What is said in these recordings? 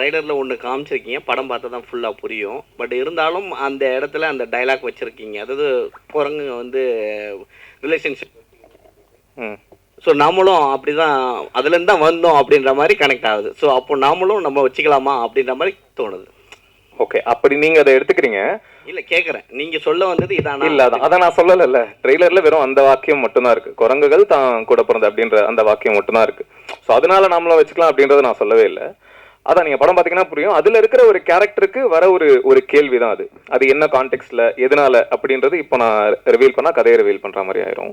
ட்ரைலரில் ஒன்று காமிச்சிருக்கீங்க. படம் பார்த்தா தான் ஃபுல்லாக புரியும். பட் இருந்தாலும் அந்த இடத்துல அந்த டைலாக் வச்சுருக்கீங்க. அதாவது குரங்குங்க வந்து ரிலேஷன்ஷிப் ம். ஸோ நாமளும் அப்படி தான் அதுலேருந்து தான் வந்தோம் அப்படின்ற மாதிரி கனெக்ட் ஆகுது. ஸோ அப்போ நாமளும் நம்ம வச்சுக்கலாமா அப்படின்ற மாதிரி தோணுது. ஓகே அப்படி நீங்க அதை எடுத்துக்கிறீங்க? இல்லை கேட்குறேன் நீங்கள் சொல்ல வந்தது இதானா. இல்ல அதான் அதை நான் சொல்லலைல்ல. ட்ரெய்லர்ல வெறும் அந்த வாக்கியம் மட்டும்தான் இருக்கு. குரங்குகள் தான் கூட பிறந்த அப்படின்ற அந்த வாக்கியம் மட்டும்தான் இருக்கு. ஸோ அதனால நாமளும் வச்சுக்கலாம் அப்படின்றத நான் சொல்லவே இல்லை. அதான் நீங்க படம் பாத்தீங்கன்னா புரியும். அதுல இருக்கிற ஒரு கேரக்டருக்கு வர ஒரு ஒரு கேள்வி தான் அது. அது என்ன கான்டெக்ட்ல எதனால அப்படின்றது இப்போ நான் ரிவீல் பண்ணா கதையை ரிவீல் பண்ற மாதிரி ஆயிரும்.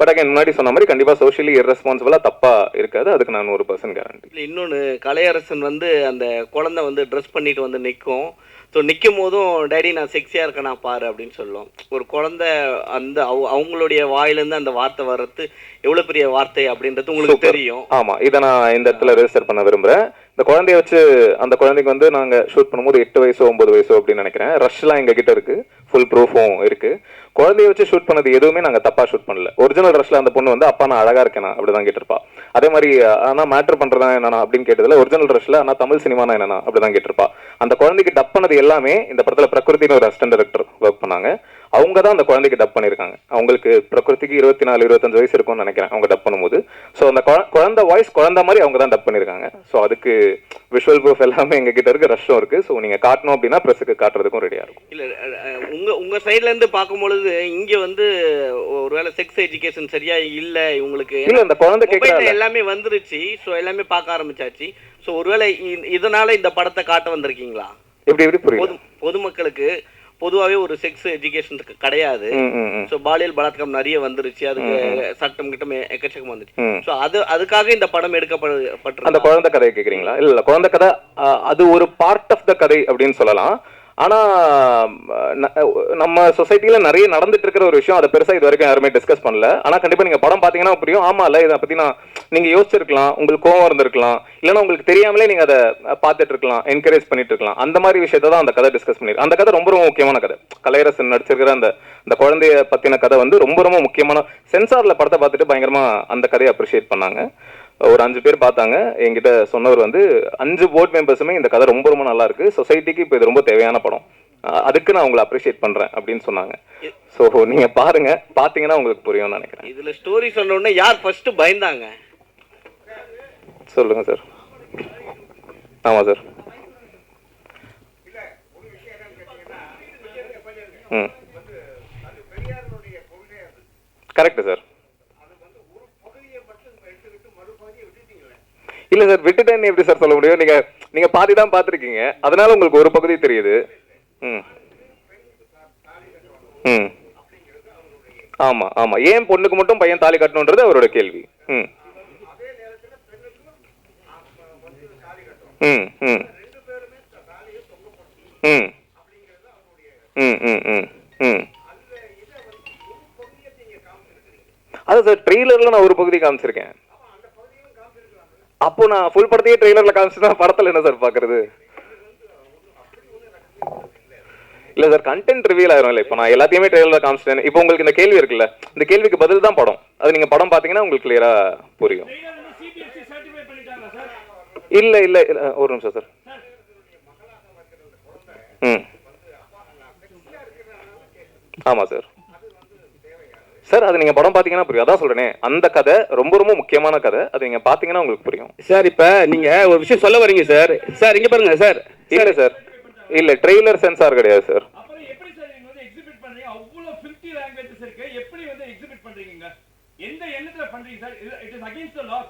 பட் அகைன் முன்னாடி சொன்ன மாதிரி கண்டிப்பா சோஷியலி irresponsible-ஆ தப்பா இருக்காது. அதுக்கு நான் ஒரு பர்சன்ட் கேரண்டி இன்னொன்னு கலையரசன் வந்து அந்த குழந்தை வந்து ட்ரெஸ் பண்ணிட்டு வந்து நிற்கும் ஸோ நிற்கும் போதும் டேடி நான் செக்ஸியாக இருக்கேனா பாரு அப்படின்னு சொல்லும் ஒரு குழந்தை அந்த அவ- அவங்களுடைய வாயிலேருந்து அந்த வார்த்தை வர்றது எவ்வளோ பெரிய வார்த்தை அப்படின்றது உங்களுக்கு. தெரியும். ஆமா இதை நான் இந்த இடத்துல ரெஜிஸ்டர் பண்ண விரும்புறேன். இந்த குழந்தைய வச்சு அந்த குழந்தைக்கு வந்து நாங்க ஷூட் பண்ணும்போது எட்டு வயசோ ஒன்பது வயசோ அப்படின்னு நினைக்கிறேன். ரஷ்லாம் எங்க கிட்ட இருக்கு. ஃபுல் ப்ரூஃபும் இருக்கு. குழந்தைய வச்சு ஷூட் பண்ணது எதுவுமே நாங்க தப்பா ஷூட் பண்ணல. ஒரிஜினல் ரஷ்ல அந்த பொண்ணு வந்து அப்பா நான் அழகா இருக்கேனா அப்படிதான் கேட்டிருப்பா. அதே மாதிரி ஆனா மேட்டர் பண்றதா என்னன்னா அப்படின்னு கேட்டதுல ஒரிஜினல் ட்ரெஸ்ல ஆனா தமிழ் சினிமானா என்னன்னா அப்படிதான் கேட்டிருப்பா. அந்த குழந்தைக்கு டப் பண்ணது எல்லாமே இந்த படத்துல பிரகிருத்தின்னு ஒரு அசிஸ்டன்ட் டேரக்டர் ஒர்க் பண்ணாங்க. அவங்க தான் அந்த குழந்தைக்கு டப் பண்ணியிருக்காங்க அவங்களுக்கு பிரகிருதிக்கு இருபத்தி நாலு இருபத்தஞ்சு வயசு இருக்கும்னு நினைக்கிறேன். அவங்க டப் பண்ணும்போது. ஸோ அந்த குழ- குழந்தை வாய்ஸ் குழந்தை மாதிரி அவங்க தான் டப் பண்ணியிருக்காங்க ஸோ அதுக்கு விஷுவல் ப்ரூஃப் எல்லாமே எங்க கிட்ட இருக்கு ரஷ்ஷும் இருக்கு. ஸோ நீங்க காட்டணும் அப்படின்னா ப்ரெஸ்ஸுக்கு காட்டுறதுக்கும் ரெடியா இருக்கும். இல்லை உங்க உங்க சைட்ல இருந்து பார்க்கும்பொழுது இங்க வந்து ஒருவேளை செக்ஸ் எஜுகேஷன் சரியா இல்லை இவங்களுக்கு இல்ல இந்த குழந்தை கேட்கறாங்க எல்லாமே வந்துருச்சு. ஸோ எல்லாமே பார்க்க ஆரம்பிச்சாச்சு. ஸோ ஒருவேளை இதனால இந்த படத்தை காட்ட வந்திருக்கீங்களா? எப்படி எப்படி புரியுது பொது பொதுமக்களுக்கு பொதுவாகவே ஒரு செக்ஸ் எஜுகேஷன் கிடையாது. ஸோ பாலியல் பலாத்காரம் நிறைய வந்துருச்சு. அதுக்கு சட்டம் கிட்டம் எக்கச்சக்கம் வந்துச்சு. ஸோ அது அதுக்காக இந்த படம் அந்த எடுக்கப்பட்டிருக்கு குழந்தை கதையை கேக்குறீங்களா? இல்ல இல்ல குழந்தை கதை அது ஒரு பார்ட் ஆஃப் த கதை அப்படின்னு சொல்லலாம். ஆனா நம்ம சொசைட்டில நிறைய நடந்துட்டு இருக்கிற ஒரு விஷயம் அதை பெருசா இது வரைக்கும் யாருமே டிஸ்கஸ் பண்ணல. ஆனா கண்டிப்பா நீங்க படம் பாத்தீங்கன்னா புரியும். ஆமா இல்ல இதை பத்தி நான் நீங்க யோசிச்சிருக்கலாம். உங்களுக்கு கோவம் இருந்திருக்கலாம். இல்லைன்னா உங்களுக்கு தெரியாமலே நீங்க அதை பாத்துட்டு பார்த்துட்டு இருக்கலாம் என்கரேஜ் பண்ணிட்டு இருக்கலாம் அந்த மாதிரி விஷயத்தை தான் அந்த கதை டிஸ்கஸ் பண்ணிருக்கு அந்த கதை ரொம்ப ரொம்ப முக்கியமான கதை. கலையரசன் நடிச்சிருக்கிற அந்த அந்த குழந்தைய பத்தின கதை வந்து ரொம்ப ரொம்ப முக்கியமான சென்சார்ல படத்தை பார்த்துட்டு பயங்கரமா அந்த கதையை அப்ரிஷியேட் பண்ணாங்க. ஒரு அஞ்சு பேர் பார்த்தாங்க என்கிட்ட சொன்னவர் வந்து அஞ்சு போர்ட் மெம்பர்ஸுமே இந்த கதை ரொம்ப ரொம்ப நல்லா இருக்கு சொசைட்டிக்கு இப்போ இது ரொம்ப தேவையான படம் அதுக்கு நான் உங்களை அப்ரிஷியேட் பண்றேன் அப்படின்னு சொன்னாங்க ஸோ நீங்க பாருங்க பாத்தீங்கன்னா உங்களுக்கு புரியும்னு நினைக்கிறேன் இதுல ஸ்டோரி சொன்ன உடனே யார் ஃபர்ஸ்ட் பயந்தாங்க சொல்லுங்க சார் ஆமா சார் ம் கரெக்ட் சார் இல்ல சார் விட்டுட்டேன்னு எப்படி சார் சொல்ல முடியும்? நீங்க நீங்க பாதி தான் பாத்திருக்கீங்க அதனால உங்களுக்கு ஒரு பகுதி தெரியுது. ம். ம். ஆமா ஆமா. ஏன் பொண்ணுக்கு மட்டும் பையன் தாலி கட்டணுன்றது அவரோட கேள்வி. ம். ம் ம். ம். ம் ம் ம் ம். அது சார் ட்ரெய்லர்ல நான் ஒரு பகுதி காமிச்சிருக்கேன். அப்போ நான் ஃபுல் படத்தையே ட்ரெய்லர்ல காமிச்சுனா படத்துல என்ன சார் பாக்குறது? இல்ல சார் கண்டென்ட் ரிவீல் ஆயிரும் இல்ல. இப்போ நான் எல்லாத்தையுமே ட்ரெய்லர்ல காமிச்சிட்டேன். இப்போ உங்களுக்கு இந்த கேள்வி இருக்குல்ல? இந்த கேள்விக்கு பதில் தான் படம். அது நீங்க படம் பாத்தீங்கன்னா உங்களுக்கு கிளியரா புரியும். இல்லை இல்லை இல்லை இல்ல இல்ல, ஒரு நிமிஷம் சார் ம். ஆமா சார் சார் அது நீங்க படம் பாத்தீங்கன்னா புரியும். அதான் சொல்றேன். அந்த கதை ரொம்ப ரொம்ப முக்கியமான கதை. அது நீங்க பாத்தீங்கன்னா உங்களுக்கு புரியும். சார் இப்ப நீங்க ஒரு விஷயம் சொல்ல வரீங்க சார். சார் இங்க பாருங்க சார். இல்ல சார் இல்ல ட்ரெய்லர் சென்சார் கிடையாது சார்.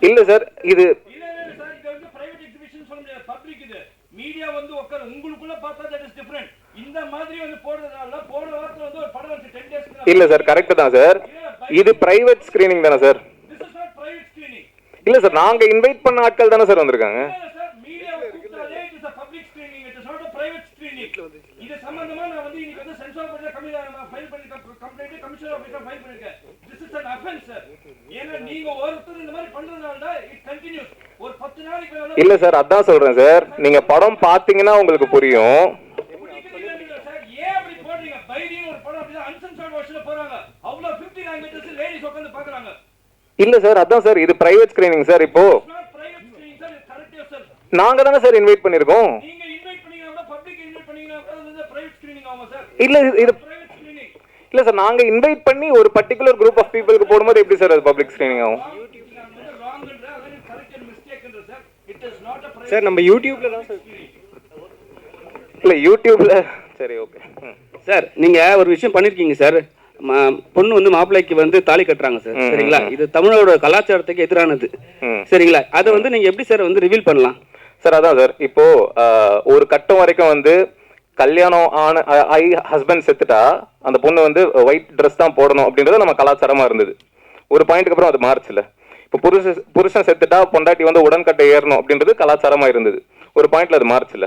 இல்ல சார் இது மீடியா வந்து உங்களுக்குள்ள பார்த்தா தட் இஸ் டிஃபரெண்ட் இந்த மாதிரி வந்து போடுறதுனால போன வாரத்துல வந்து ஒரு படம் வந்து 10 டேஸ்க்கு இல்ல சார் கரெக்ட் தான் சார். இது பிரைவேட் ஸ்கிரீனிங் தானே sir. This is not private screening இல்ல சார் நாங்க இன்வைட் பண்ண ஆட்கள் தானே சார் வந்திருக்காங்க. இல்ல sir media கூப்பிட்டாலே it is a public screening it is not a private screening. இது சம்பந்தமா நான் வந்து இன்னைக்கு வந்து சென்சார் போர்ட்ல கமிஷன் ஃபைல் பண்ணி கம்ப்ளைண்ட் கமிஷனர் ஆபீஸ்ல ஃபைல் பண்ணிருக்கேன். This is an offense sir ஏன்னா நீங்க ஒருத்தர் இந்த மாதிரி பண்றதுனால தான் இட் கண்டினியூஸ் ஒரு 10 நாளைக்கு மேல இல்ல சார் அதான் சொல்றேன் சார். நீங்க படம் பாத்தீங்கன்னா உங்களுக்கு புரியும் பிடிக்கல சார் ஏன் அப்படி போடுறீங்க பைரின்னு ஒரு படம் அப்படிதான் அன்சென்சார்ட் வெர்ஷன்ல போறாங்க. அவ்வளவு 50 லாங்குவேஜஸ் லேடிஸ் உட்கார்ந்து பார்க்கறாங்க. இல்ல சார் அதான் சார் இது பிரைவேட் ஸ்கிரீனிங் சார் இப்போ. நாங்க தானே சார் இன்வைட் பண்ணிருக்கோம். நீங்க இன்வைட் பண்ணீங்கன்னா கூட பப்ளிக் இன்வைட் பண்ணீங்கன்னா கூட அது வந்து பிரைவேட் ஸ்கிரீனிங் ஆகும் சார்? இல்ல இது- இல்ல சார் நாங்க இன்வைட் பண்ணி ஒரு பர்டிகுலர் குரூப் ஆஃப் பீப்புளுக்கு போடும்போது எப்படி சார் அது பப்ளிக் ஸ்கிரீனிங் ஆகும்? சார். நம்ம யூடியூப்ல தான் சார். இல்ல யூடியூப்ல சரி ஓகே சார் நீங்க ஒரு விஷயம் பண்ணிருக்கீங்க சார். பொண்ணு வந்து மாப்பிள்ளைக்கு வந்து தாலி கட்டுறாங்க சார் சரிங்களா. இது தமிழோட கலாச்சாரத்துக்கு எதிரானது. சரிங்களா? அதை வந்து நீங்க எப்படி சார் வந்து ரிவீல் பண்ணலாம்? சார் அதான் சார். இப்போ ஒரு கட்டம் வரைக்கும் வந்து கல்யாணம் ஆன ஐ ஹஸ்பண்ட் செத்துட்டா அந்த பொண்ணு வந்து ஒயிட் ட்ரெஸ் தான் போடணும் அப்படின்றது நம்ம கலாச்சாரமா இருந்தது. ஒரு பாயிண்ட்டுக்கு அப்புறம் அது மாறுச்சுல இப்போ புருஷன் புருஷன் செத்துட்டா பொண்டாட்டி வந்து உடன்கட்டை ஏறணும் அப்படின்றது கலாச்சாரமா இருந்தது. ஒரு பாயிண்ட்ல அது மாறுச்சுல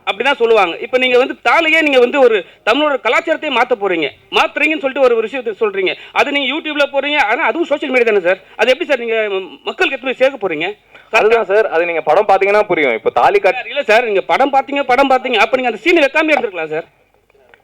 அப்படிதான் சொல்லுவாங்க. இப்போ நீங்க வந்து தாலியே நீங்க வந்து ஒரு தமிழோட கலாச்சாரத்தையே மாத்த போறீங்க. மாத்துறீங்கன்னு சொல்லிட்டு ஒரு விஷயத்தை சொல்றீங்க. அது நீங்க யூடியூப்ல போறீங்க. ஆனா அதுவும் சோஷியல் மீடியா தானே சார்? அது எப்படி சார் நீங்க மக்களுக்கு போய் சேர்க்க போறீங்க? அதுதான் சார். அது நீங்க படம் பாத்தீங்கன்னா புரியும். இப்போ தாலி கட் சார், இல்ல சார். நீங்க படம் பாத்தீங்க படம் பாத்தீங்க அப்ப நீங்க அந்த சீன் வைக்காம எடுத்துக்கலாம் சார்.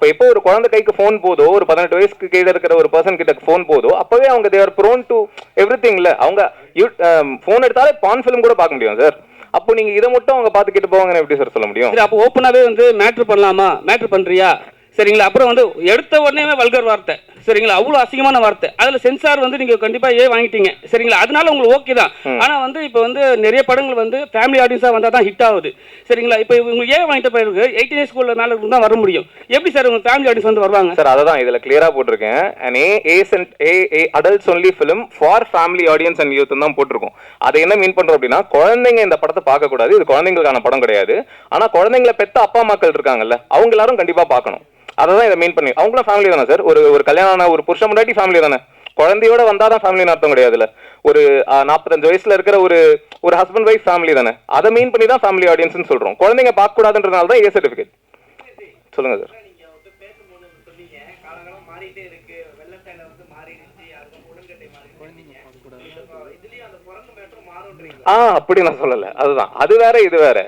அப்ப எப்போ ஒரு குழந்தை கைக்கு ஃபோன் போதோ ஒரு பதினெட்டு வயசுக்கு கீழே இருக்கிற ஒரு பர்சன் கிட்ட ஃபோன் போதோ அப்பவே அவங்க தேர் ப்ரோன் டு எவ்ரி திங்ல அவங்க ஃபோன் um, எடுத்தாலே பான் ஃபிலிம் கூட பார்க்க முடியும் சார் அப்போ நீங்க இதை மட்டும் அவங்க பார்த்துக்கிட்டு போவாங்கன்னு எப்படி சார் சொல்ல முடியும்? சரி அப்போ ஓப்பனாவே வந்து மேட்ரு பண்ணலாமா? மேட்ரு பண்றியா? சரிங்களா? அப்புறம் வந்து எடுத்த உடனே வல்கர் வார்த்தை. சரிங்களா? அவ்வளோ அசிங்கமான வார்த்தை. அதுல சென்சார் வந்து நீங்க கண்டிப்பா ஏ வாங்கிட்டீங்க. சரிங்களா? அதனால உங்களுக்கு ஓகே தான். ஆனா வந்து இப்போ வந்து நிறைய படங்கள் வந்து ஃபேமிலி ஆடியன்ஸா வந்தா தான் ஹிட் ஆகுது. சரிங்களா? இப்போ இவங்க ஏ வாங்கிட்ட பிறகு எயிட்டீன் இயர்ஸ் ஸ்கூல்ல மேல தான் வர முடியும். எப்படி சார் உங்க ஃபேமிலி ஆடியன்ஸ் வந்து வருவாங்க? சார் அதை தான் இதுல கிளியரா போட்டிருக்கேன். And A and A A adults only film for family audience and youth தான் போட்டிருக்கோம். அதை என்ன மீன் பண்றோம் அப்படின்னா குழந்தைங்க இந்த படத்தை பார்க்க கூடாது இது குழந்தைங்களுக்கான படம் கிடையாது. ஆனா குழந்தைங்களை பெத்த அப்பா அம்மாக்கள் இருக்காங்கல்ல அவங்க எல்லாரும் கண்டிப்பா பார்க்கணும். அதை தான் இதை மீன் பண்ணி அவங்களும் ஃபேமிலி தானே சார் ஒரு ஒரு கல்யாணம் ஆன ஒரு புருஷன் முன்னாடி ஃபேமிலி தானே? குழந்தையோட வந்தாதான் ஃபேமிலின்னு அர்த்தம் கிடையாதுல்ல. ஒரு நாற்பத்தஞ்சு வயசுல இருக்கிற ஒரு ஒரு ஹஸ்பண்ட் ஒய்ஃப் ஃபேமிலி தானே? அதை மீன் பண்ணி தான் ஃபேமிலி ஆடியன்ஸ்னு சொல்றோம். குழந்தைங்க பார்க்க கூடாதுன்றதுனால தான் ஏ சர்டிஃபிகேட் சொல்லுங்க சார் ஆ அப்படி நான் சொல்லல. அதுதான். அது வேற இது வேற.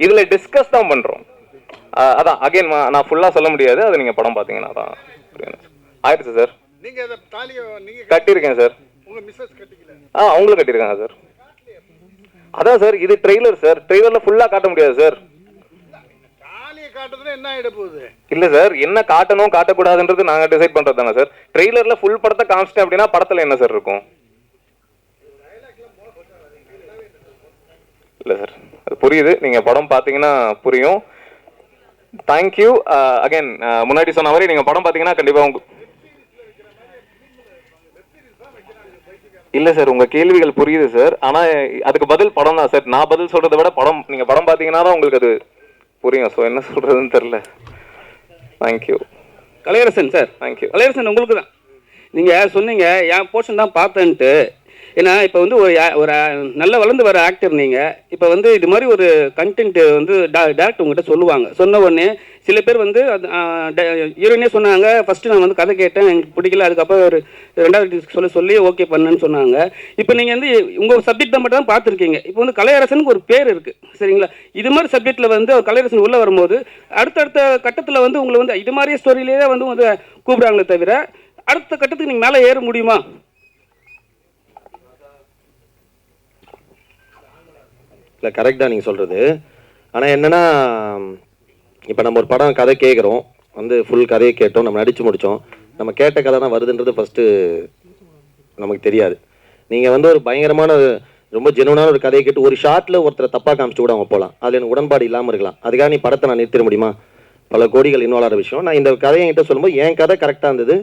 இதுல டிஸ்கஸ் தான் பண்றோம். அதான் அகைன் நான் ஃபுல்லா சொல்ல முடியாது. அது நீங்க படம் பாத்தீங்கன்னா தான். ஆயிடுச்சு சார் கட்டியிருக்கேன் சார் ஆ அவங்களும் கட்டியிருக்காங்க சார் அதான் சார் இது ட்ரெய்லர் சார் ட்ரெய்லர்ல ஃபுல்லா காட்ட முடியாது சார் இல்ல சார் என்ன காட்டணும் காட்டக்கூடாதுன்றது நாங்க டிசைட் பண்றது தானே சார் ட்ரெய்லர்ல ஃபுல் படத்தை காமிச்சிட்டேன் அப்படின்னா படத்துல என்ன சார் இருக்கும்? இல்ல சார் அது புரியுது. நீங்க படம் பாத்தீங்கன்னா புரியும். தேங்க்யூ அகைன் முன்னாடி சொன்ன மாதிரி நீங்க படம் பாத்தீங்கன்னா கண்டிப்பா உங்க இல்ல சார் உங்க கேள்விகள் புரியுது சார் ஆனா அதுக்கு பதில் படம் தான் சார் நான் பதில் சொல்றதை விட படம் நீங்க படம் பாத்தீங்கன்னா தான் உங்களுக்கு அது புரியும். ஸோ என்ன சொல்றதுன்னு தெரியல. Thank you Kalaiyarasan sir thank you Kalaiyarasan உங்களுக்கு தான் நீங்க சொன்னீங்க என் போர்ஷன் தான் பார்த்தேன்ட்டு. ஏன்னா இப்போ வந்து ஒரு ஒரு நல்ல வளர்ந்து வர ஆக்டர் நீங்கள் இப்போ வந்து இது மாதிரி ஒரு கண்டென்ட் வந்து டேரக்டர் உங்கள்கிட்ட சொல்லுவாங்க. சொன்ன உடனே சில பேர் வந்து ஹீரோயினே சொன்னாங்க ஃபஸ்ட்டு நான் வந்து கதை கேட்டேன் எனக்கு பிடிக்கல அதுக்கப்புறம் ஒரு ரெண்டாவது சொல்ல சொல்லி ஓகே பண்ணேன்னு சொன்னாங்க. இப்போ நீங்கள் வந்து உங்கள் சப்ஜெக்ட் தான் மட்டும் தான் பார்த்துருக்கீங்க. இப்போ வந்து கலையரசனுக்கு ஒரு பேர் இருக்குது சரிங்களா? இது மாதிரி சப்ஜெக்டில் வந்து கலையரசன் உள்ளே வரும்போது அடுத்தடுத்த கட்டத்தில் வந்து உங்களை வந்து இது மாதிரி ஸ்டோரியிலேயே வந்து வந்து கூப்பிடுறாங்களே தவிர அடுத்த கட்டத்துக்கு நீங்கள் மேலே ஏற முடியுமா? இல்லை கரெக்டாக நீங்கள் சொல்கிறது ஆனால் என்னென்னா இப்போ நம்ம ஒரு படம் கதை கேட்குறோம் வந்து ஃபுல் கதையை கேட்டோம் நம்ம நடித்து முடித்தோம் நம்ம கேட்ட கதை தான் வருதுன்றது ஃபஸ்ட்டு நமக்கு தெரியாது. நீங்கள் வந்து ஒரு பயங்கரமான ரொம்ப ஜெனுவனான ஒரு கதையை கேட்டு ஒரு ஷார்ட்டில் ஒருத்தரை தப்பாக காமிச்சிட்டு கூட அவங்க போகலாம் அதில் எனக்கு உடன்பாடு இல்லாமல் இருக்கலாம். அதுக்காக நீ படத்தை நான் நிறுத்திட முடியுமா? பல கோடிகள் இன்வால்வ் ஆகிற விஷயம். நான் இந்த கதையை என்கிட்ட சொல்லும்போது என் கதை கரெக்டாக இருந்தது.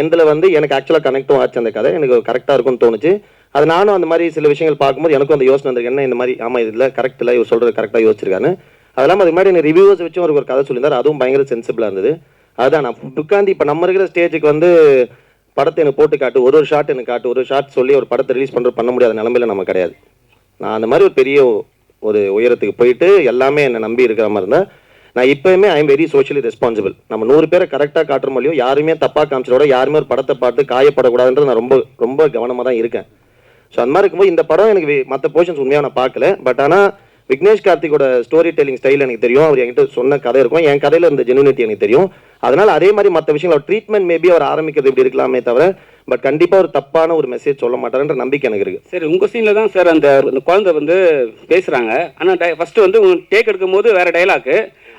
எந்தில் வந்து எனக்கு ஆக்சுவலாக கனெக்டும் ஆச்சு அந்த கதை. எனக்கு கரெக்டாக இருக்கும்னு தோணுச்சு. அது நானும் அந்த மாதிரி சில விஷயங்கள் பார்க்கும்போது எனக்கும் அந்த யோசனை வந்திருக்கு. என்ன இந்த மாதிரி? ஆமாம் இதில் கரெக்ட் இல்லை இவர் சொல்கிறது கரெக்டாக அதெல்லாம் அது இல்லாமல் அதுக்கு மாதிரி எனக்கு ரிவ்யூஸ் வச்சும் ஒரு ஒரு கதை சொல்லியிருந்தார். அதுவும் பயங்கர சென்சிபிளாக இருந்தது. அதுதான் நான் உட்காந்து இப்போ நம்ம இருக்கிற ஸ்டேஜுக்கு வந்து படத்தை எனக்கு போட்டு காட்டு ஒரு ஒரு ஷாட் எனக்கு காட்டு ஒரு ஷாட் சொல்லி ஒரு படத்தை ரிலீஸ் பண்ணுற பண்ண முடியாத நிலமையில நம்ம கிடையாது. நான் அந்த மாதிரி ஒரு பெரிய ஒரு உயரத்துக்கு போயிட்டு எல்லாமே என்னை நம்பி இருக்கிற மாதிரி இருந்தால் நான் இப்போயுமே I am very socially responsible நம்ம நூறு பேரை கரெக்டாக காட்டுற முடியும் யாருமே தப்பாக காமிச்சிட யாருமே ஒரு படத்தை பார்த்து காயப்படக்கூடாதுன்றது நான் ரொம்ப ரொம்ப கவனமாக தான் இருக்கேன். ஸோ அந்த மாதிரி இருக்கும்போது இந்த படம் எனக்கு மற்ற போர்ஷன்ஸ் உண்மையாக நான் பார்க்கல. பட் ஆனால் விக்னேஷ் கார்த்திகோட ஸ்டோரி டெல்லிங் ஸ்டைல் எனக்கு தெரியும். அவர் என்கிட்ட சொன்ன கதை இருக்கும். என் கதையில் இருந்த ஜெனுனிட்டி எனக்கு தெரியும். அதனால அதே மாதிரி மற்ற விஷயங்கள் அவர் ட்ரீட்மெண்ட் மேபி அவர் ஆரம்பிக்கிறது இப்படி இருக்கலாமே தவிர பட் கண்டிப்பாக ஒரு தப்பான ஒரு மெசேஜ் சொல்ல மாட்டாருன்ற நம்பிக்கை எனக்கு இருக்கு. சரி உங்க சீன்ல தான் சார் அந்த குழந்தை வந்து பேசுறாங்க. ஆனா ஃபர்ஸ்ட் வந்து டேக் எடுக்கும் போது வேற டைலாக்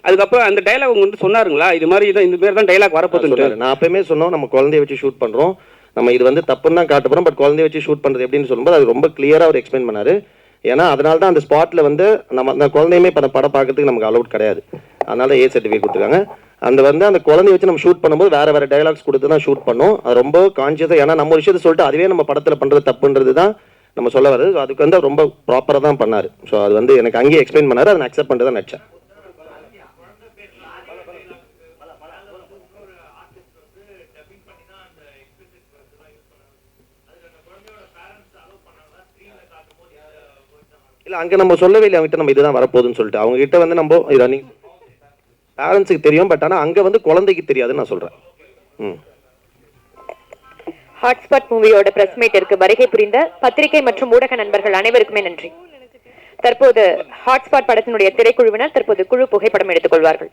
அதுக்கப்புறம் அந்த டைலாக் வந்து சொன்னாருங்களா? இது மாதிரி இதான் இந்த மாதிரி தான் டைலாக் சொன்னாரு. நான் அப்பயுமே சொன்னோம் நம்ம குழந்தைய வச்சு ஷூட் பண்றோம். நம்ம இது வந்து தப்புன்னு தான் காட்ட போகிறோம் பட் குழந்தைய வச்சு ஷூட் பண்ணுறது எப்படின்னு சொல்லும்போது அது ரொம்ப கிளியராக அவர் எக்ஸ்பிளைன் பண்ணார். ஏன்னா அதனால தான் அந்த ஸ்பாட்டில் வந்து நம்ம அந்த குழந்தையுமே இப்போ படம் பார்க்கறதுக்கு நமக்கு அலௌட் கிடையாது. அதனால ஏ சர்டிஃபிகேட் கொடுத்துருக்காங்க. அந்த வந்து அந்த குழந்தைய வச்சு நம்ம ஷூட் பண்ணும்போது வேறு வேறு டைலாக்ஸ் கொடுத்து தான் ஷூட் பண்ணோம். அது ரொம்ப கான்சியஸாக ஏன்னா நம்ம விஷயத்தை சொல்லிட்டு அதுவே நம்ம படத்தில் பண்ணுறது தப்புன்றது தான் நம்ம சொல்ல வருது அதுக்கு வந்து ரொம்ப ப்ராப்பராக தான் பண்ணார். ஸோ அது வந்து எனக்கு அங்கேயே எக்ஸ்பிளைன் பண்ணார். அதை நான் அக்செப்ட் பண்ணிட்டு தான் இல்ல அங்க நம்ம சொல்லவே இல்லை அவங்ககிட்ட நம்ம இதுதான் வரப்போகுதுன்னு சொல்லிட்டு. அவங்க கிட்ட வந்து நம்ம ரன்னிங் பேரண்ட்ஸுக்கு தெரியும் பட் ஆனா அங்க வந்து குழந்தைக்கு தெரியாதுன்னு நான் சொல்றேன். ம். ஹாட்ஸ்பாட் மூவியோட பிரஸ் மீட்டிற்கு வருகை புரிந்த பத்திரிகை மற்றும் ஊடக நண்பர்கள் அனைவருக்குமே நன்றி. தற்போது ஹாட்ஸ்பாட் படத்தினுடைய திரைக்குழுவினர் தற்போது குழு புகைப்படம் எடுத்துக் கொள்வார்கள்